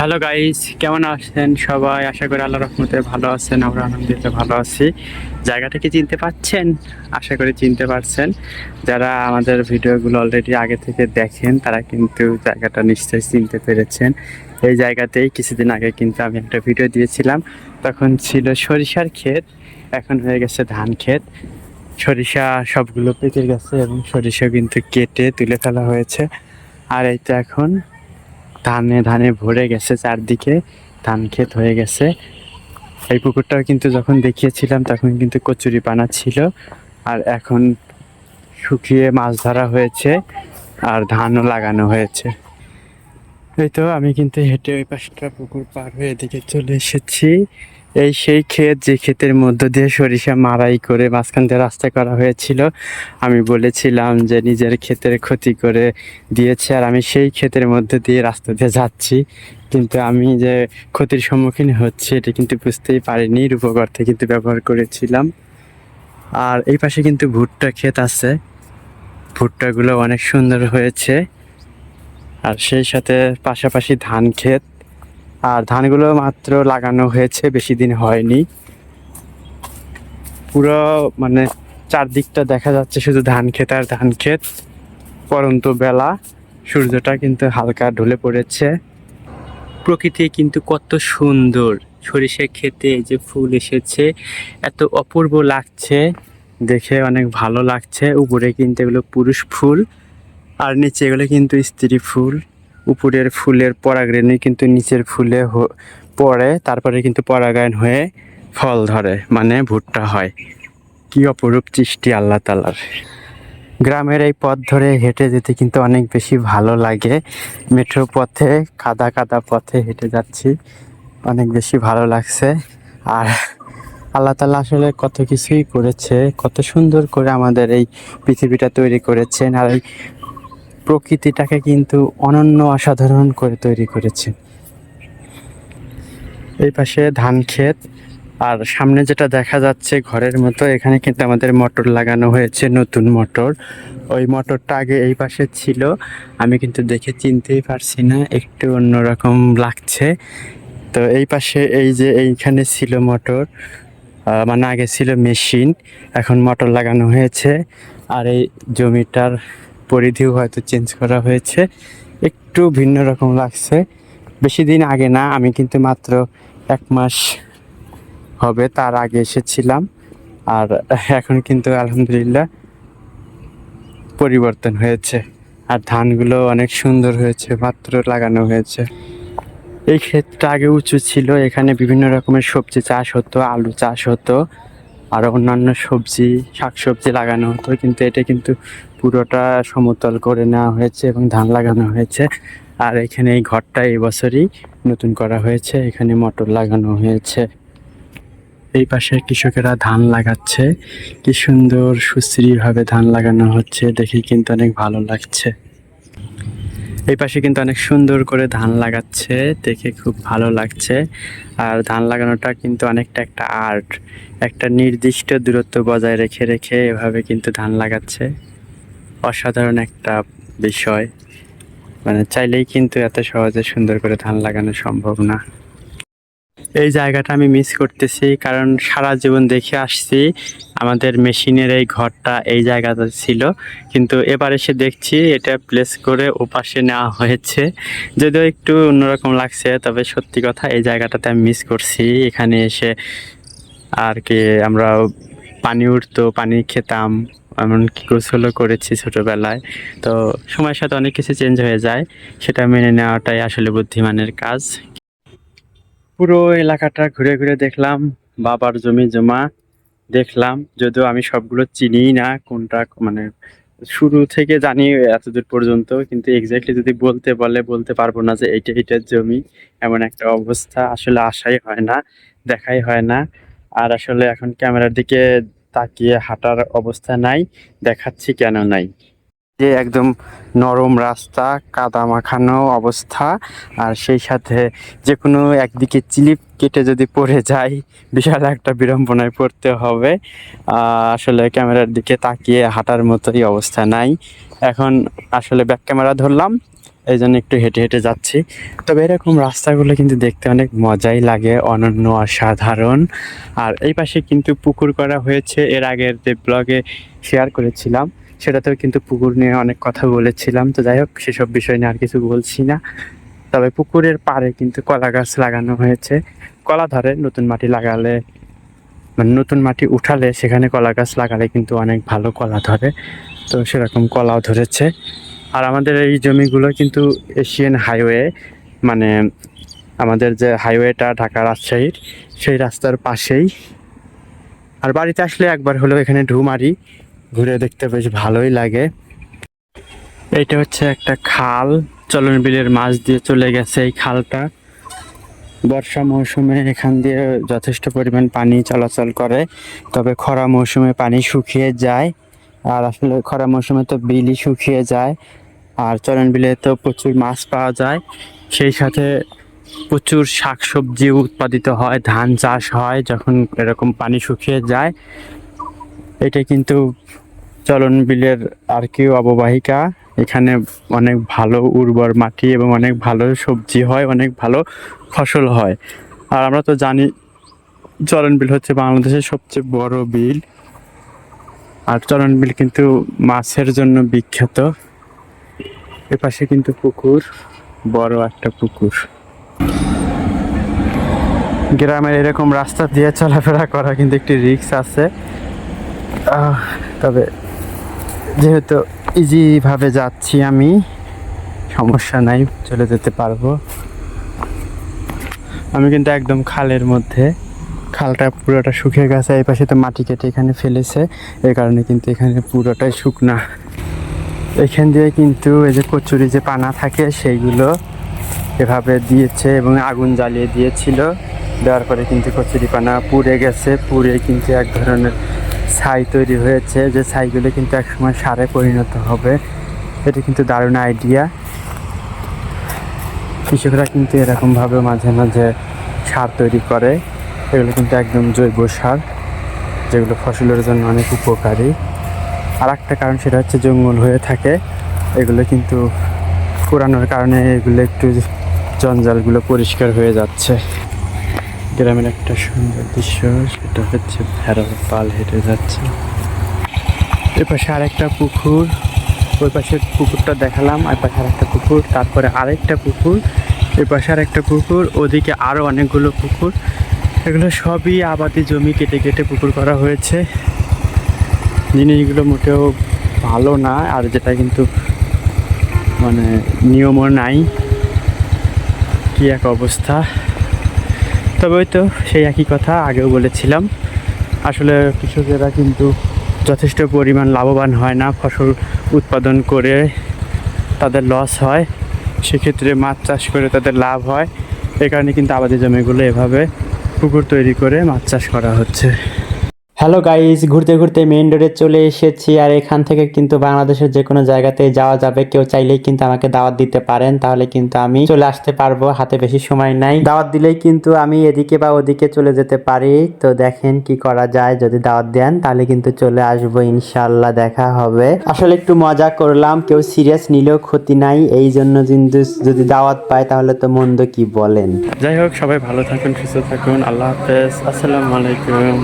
Hello guys কেমন আছেন সবাই? আশা করি আল্লাহ রহমতে ভালো আছেন, আমরা আলহামদুলিল্লাহ ভালো আছি। জায়গাটা কি চিনতে পাচ্ছেন? আশা করি চিনতে পারছেন। যারা আমাদের ভিডিওগুলো অলরেডি আগে থেকে দেখেন, তারা কিন্তু জায়গাটা নিশ্চয়ই চিনতে পেরেছেন। এই জায়গাতেই কিছুদিন আগে কিন্তু আমি একটা ভিডিও দিয়েছিলাম। তখন ছিল সরিষার ক্ষেত, এখন হয়ে গেছে ধান ক্ষেত। সরিষা সবগুলো পেকে গেছে এবং সরিষা কিন্তু কেটে তুলে ফেলা হয়েছে। আর এই তো এখন ধানে ধানে ভরে গেছে চারদিকে, ধান ক্ষেত হয়ে গেছে। এই পুকুরটাও কিন্তু যখন দেখিয়েছিলাম, তখন কিন্তু কচুরি পানা ছিল। আর এখন শুকিয়ে মাছ ধরা হয়েছে আর ধানও লাগানো হয়েছে। এই তো আমি কিন্তু হেঁটে ওই পাশটা পুকুর পার হয়ে এদিকে চলে এসেছি। এই সেই ক্ষেত যে ক্ষেতের মধ্য দিয়ে সরিষা মারাই করে মাঝখান দিয়ে রাস্তা করা হয়েছিল, আমি বলেছিলাম যে নিজের ক্ষেতের ক্ষতি করে দিয়েছে আর আমি সেই ক্ষেতের মধ্য দিয়ে রাস্তা দিয়ে যাচ্ছি। কিন্তু আমি যে ক্ষতির সম্মুখীন হচ্ছে এটা কিন্তু বুঝতেই পারিনি রূপকর্থে কিন্তু ব্যবহার করেছিলাম। আর এই পাশে কিন্তু ভুট্টা ক্ষেত আছে। ভুট্টাগুলো অনেক সুন্দর হয়েছে। আর সেই সাথে পাশাপাশি ধান ক্ষেত। আর ধানগুলো মাত্র লাগানো হয়েছে, বেশি দিন হয়নি। পুরো মানে চারদিকটা দেখা যাচ্ছে শুধু ধান ক্ষেত আর ধান ক্ষেত। পরন্ত বেলা, সূর্যটা কিন্তু হালকা ঢলে পড়েছে। প্রকৃতি কিন্তু কত সুন্দর। সরিষা খেতে যে ফুল এসেছে, এত অপূর্ব লাগছে। দেখে অনেক ভালো লাগছে। উপরে কিন্তু এগুলো পুরুষ ফুল, আর নিচে এগুলো কিন্তু স্ত্রী ফুল। উপরের ফুলের পরাগরেণু কিন্তু নিচের ফুলে পড়ে, তারপরে কিন্তু পরাগায়ন হয়ে ফল ধরে মানে ভুট্টা হয়। কি অপরূপ সৃষ্টি আল্লাহ তালার গ্রামের এই পথ ধরে হেঁটে যেতে কিন্তু অনেক বেশি ভালো লাগে। মেট্রো পথে, কাদা কাদা পথে হেঁটে যাচ্ছি, অনেক বেশি ভালো লাগছে। আর আল্লাহ তালা আসলে কত কিছুই করেছে, কত সুন্দর করে আমাদের এই পৃথিবীটা তৈরি করেছেন। আর এই প্রকৃতিটাকে কিন্তু অনন্য অসাধারণ করে তৈরি করেছে। এই পাশে ধান ক্ষেত, আর সামনে যেটা দেখা যাচ্ছে ঘরের মতো, এখানে কিন্তু আমাদের মোটর লাগানো হয়েছে, নতুন মোটর। ওই মোটরটা আগে এই পাশে ছিল, আমি কিন্তু দেখে চিনতেই পারছি না, একটু অন্যরকম লাগছে। তো এই পাশে এই যে এইখানে ছিল মোটর মানে আগে ছিল মেশিন, এখন মোটর লাগানো হয়েছে, আর এই জমিটার পরিধিও হয়তো চেঞ্জ করা হয়েছে। একটু ভিন্ন রকম লাগছে। বেশি দিন আগে না, আমি কিন্তু মাত্র এক মাস হবে, তার আগে এসেছিলাম। আর এখন কিন্তু আলহামদুলিল্লাহ পরিবর্তন হয়েছে। আর ধানগুলো অনেক সুন্দর হয়েছে, মাত্র লাগানো হয়েছে। এই ক্ষেতটা আগে উঁচু ছিল, এখানে বিভিন্ন রকমের সবজি চাষ হতো, আলু চাষ হতো, আর অন্যান্য সবজি, শাকসবজি লাগানো হতো, কিন্তু এটা কিন্তু পুরোটা সমতল করে নেওয়া হয়েছে এবং ধান লাগানো হয়েছে। আর এখানে এই ঘরটা এই বছরই নতুন করা হয়েছে, এখানে মটর লাগানো হয়েছে। এই পাশে কৃষকেরা ধান লাগাচ্ছে। কি সুন্দর সুশ্রীভাবে ধান লাগানো হচ্ছে দেখে কিন্তু অনেক ভালো লাগছে। এই পাশে কিন্তু অনেক সুন্দর করে ধান লাগাচ্ছে, দেখে খুব ভালো লাগছে। আর ধান লাগানোটা কিন্তু অনেকটা একটা আর্ট, একটা নির্দিষ্ট দূরত্ব বজায় রেখে রেখে এভাবে কিন্তু ধান লাগাচ্ছে। অসাধারণ একটা বিষয়। মানে চাইলেই কিন্তু এত সহজে সুন্দর করে ধান লাগানো সম্ভব না। এই জায়গাটা আমি মিস করতেছি, কারণ সারা জীবন দেখে আসছি আমাদের মেশিনের এই ঘরটা এই জায়গাটা ছিল। কিন্তু এবার এসে দেখছি এটা প্লেস করে ওপাশে নেওয়া হয়েছে। যদিও একটু অন্যরকম লাগছে, তবে সত্যি কথা এই জায়গাটাতে আমি মিস করছি। এখানে এসে আর কি আমরা পানি উঠতো, পানি খেতাম। এমনকি গোসলও করেছি ছোটোবেলায়। তো সময়ের সাথে অনেক কিছু চেঞ্জ হয়ে যায়, সেটা মেনে নেওয়াটাই আসলে বুদ্ধিমানের কাজ। পুরো এলাকাটা ঘুরে ঘুরে দেখলাম, বাবার জমি জমা দেখলাম, যদিও আমি সবগুলো চিনি না কোনটা মানে শুরু থেকে জানি এতদূর পর্যন্ত, কিন্তু এক্স্যাক্টলি যদি বলতে বলে, বলতে পারব না যে এইটা এইটার জমি এমন একটা অবস্থা আসলে আশাই হয় না, দেখাই হয় না। আর আসলে এখন ক্যামেরার দিকে তাকিয়ে হাঁটার অবস্থা নাই, দেখাচ্ছি কেন নাই। যে একদম নরম রাস্তা কাদা মাখানো অবস্থা, আর সেই সাথে যে কোনো একদিকে চিলিপ কেটে যদি পড়ে যায়, বিশাল একটা বিড়ম্বনায় পড়তে হবে। আসলে ক্যামেরার দিকে তাকিয়ে হাঁটার মতোই অবস্থা নাই। এখন আসলে ব্যাক ক্যামেরা ধরলাম। এই জন্য একটু হেঁটে হেঁটে যাচ্ছি। তবে এরকম রাস্তাগুলো কিন্তু দেখতে অনেক মজাই লাগে, অনন্য, অসাধারণ। আর এই পাশে কিন্তু পুকুর করা হয়েছে। এর আগের যে ব্লগে শেয়ার করেছিলাম, সেটাতেও কিন্তু পুকুর নিয়ে অনেক কথা বলেছিলাম। তো যাই হোক, সেসব বিষয় নিয়ে আর কিছু বলছি না। তবে পুকুরের পাড়ে কিন্তু কলা গাছ লাগানো হয়েছে। কলা ধরে নতুন মাটি লাগালে মানে নতুন মাটি উঠালে সেখানে কলা গাছ লাগালে কিন্তু অনেক ভালো কলা ধরে। তো সেরকম কলাও ধরেছে। আর আমাদের এই জমিগুলো কিন্তু এশিয়ান হাইওয়ে মানে আমাদের যে হাইওয়েটা ঢাকা রাজশাহীর, সেই রাস্তার পাশেই। আর বাড়িতে আসলে একবার হলেও এখানে ঢু মারি, ঘুরে দেখতে বেশ ভালোই লাগে। এটা হচ্ছে একটা খাল, চলন বিলের মাছ দিয়ে চলে গেছে এই খালটা। বর্ষা মৌসুমে এখান দিয়ে যথেষ্ট পরিমাণ পানি চলাচল করে, তবে খরা মৌসুমে পানি শুকিয়ে যায়। আর আসলে খরা মৌসুমে তো বিলই শুকিয়ে যায়, আর চলন বিলে তো প্রচুর মাছ পাওয়া যায়। সেই সাথে প্রচুর শাকসবজি উৎপাদিত হয়, ধান চাষ হয় যখন এরকম পানি শুকিয়ে যায়। এটা কিন্তু চলন বিলের আর কি অববাহিকা। এখানে অনেক ভালো উর্বর মাটি এবং অনেক ভালো সবজি হয়, অনেক ভালো ফসল হয়। আর আমরা তো জানি চলন বিল হচ্ছে বাংলাদেশের সবচেয়ে বড় বিল। আর চলন বিল কিন্তু মাছের জন্য বিখ্যাত। এপাশে কিন্তু পুকুর, বড় একটা পুকুর। গ্রামের এরকম রাস্তা দিয়ে চলাফেরা করা কিন্তু একটি রিস্ক আছে। তবে যেহেতু ইজিভাবে যাচ্ছি আমি, সমস্যা নাই, চলে যেতে পারব। আমি কিন্তু একদম খালের মধ্যে। খালটা পুরোটা শুকিয়ে গেছে, এই পাশে তো মাটি কেটে এখানে ফেলেছে এই কারণে কিন্তু এখানে পুরোটাই শুকনা। এখান দিয়ে কিন্তু এই যে কচুরি যে পানা থাকে, সেইগুলো এভাবে দিয়েছে এবং আগুন জ্বালিয়ে দিয়েছিল। দেওয়ার পরে কিন্তু কচুরি পানা পুড়ে গেছে, পুড়ে কিন্তু এক ধরনের ছাই তৈরি হয়েছে। যে ছাইগুলো কিন্তু একসময় সারে পরিণত হবে, এটা কিন্তু দারুণ আইডিয়া কৃষকরা কিন্তু এরকমভাবে মাঝে মাঝে সার তৈরি করে। এগুলো কিন্তু একদম জৈব সার, যেগুলো ফসলের জন্য অনেক উপকারী। আর একটা কারণ সেটা হচ্ছে জঙ্গল হয়ে থাকে। এগুলো কিন্তু পুরানোর কারণে এগুলো একটু জঞ্জালগুলো পরিষ্কার হয়ে যাচ্ছে। গ্রামের একটা সুন্দর দৃশ্য, সেটা হচ্ছে ভেড়ার পাল হেঁটে যাচ্ছে। এ পাশে আরেকটা পুকুর, ওই পাশে পুকুরটা দেখালাম আর পাশে আরেকটা পুকুর, তারপরে আরেকটা পুকুর এ পাশে আরেকটা পুকুর, ওদিকে আরও অনেকগুলো পুকুর। এগুলো সবই আবাদি জমি কেটে কেটে পুকুর করা হয়েছে। জিনিসগুলো মোটেও ভালো না, আর যেটা কিন্তু মানে নিয়মও নাই। কি এক অবস্থা। তবে তো সেই একই কথা আগেও বলেছিলাম। আসলে কৃষকেরা কিন্তু যথেষ্ট পরিমাণ লাভবান হয় না ফসল উৎপাদন করে তাদের লস হয়। সেক্ষেত্রে মাছ চাষ করে তাদের লাভ হয়। এই কারণে কিন্তু আবাদি জমিগুলো এভাবে পুকুর তৈরি করে মাছ চাষ করা হচ্ছে। হ্যালো গাইস ঘুরতে ঘুরতে মেইন রোডে চলে এসেছি আর এখান থেকে কিন্তু বাংলাদেশের যে কোনো জায়গাতে যাওয়া যাবে। কেউ চাইলেই কিন্তু আমাকে দাওয়াত দিতে পারেন, তাহলে কিন্তু আমি চলে আসতে পারব, হাতে বেশি সময় নাই। দাওয়াত দিলেই কিন্তু আমি এদিকে বা ওদিকে চলে যেতে পারি। তো দেখেন কি করা যায়, যদি দাওয়াত দেন তাহলে কিন্তু চলে আসব ইনশাল্লাহ দেখা হবে। আসলে একটু মজা করলাম, কেউ সিরিয়াস নিলেও ক্ষতি নাই এই জন্য কিন্তু যদি দাওয়াত পায় তাহলে তো মন্দ কি বলেন? যাই হোক, সবাই ভালো থাকুন, সুস্থ থাকুন, আল্লাহ হাফেজ, আসসালামু আলাইকুম।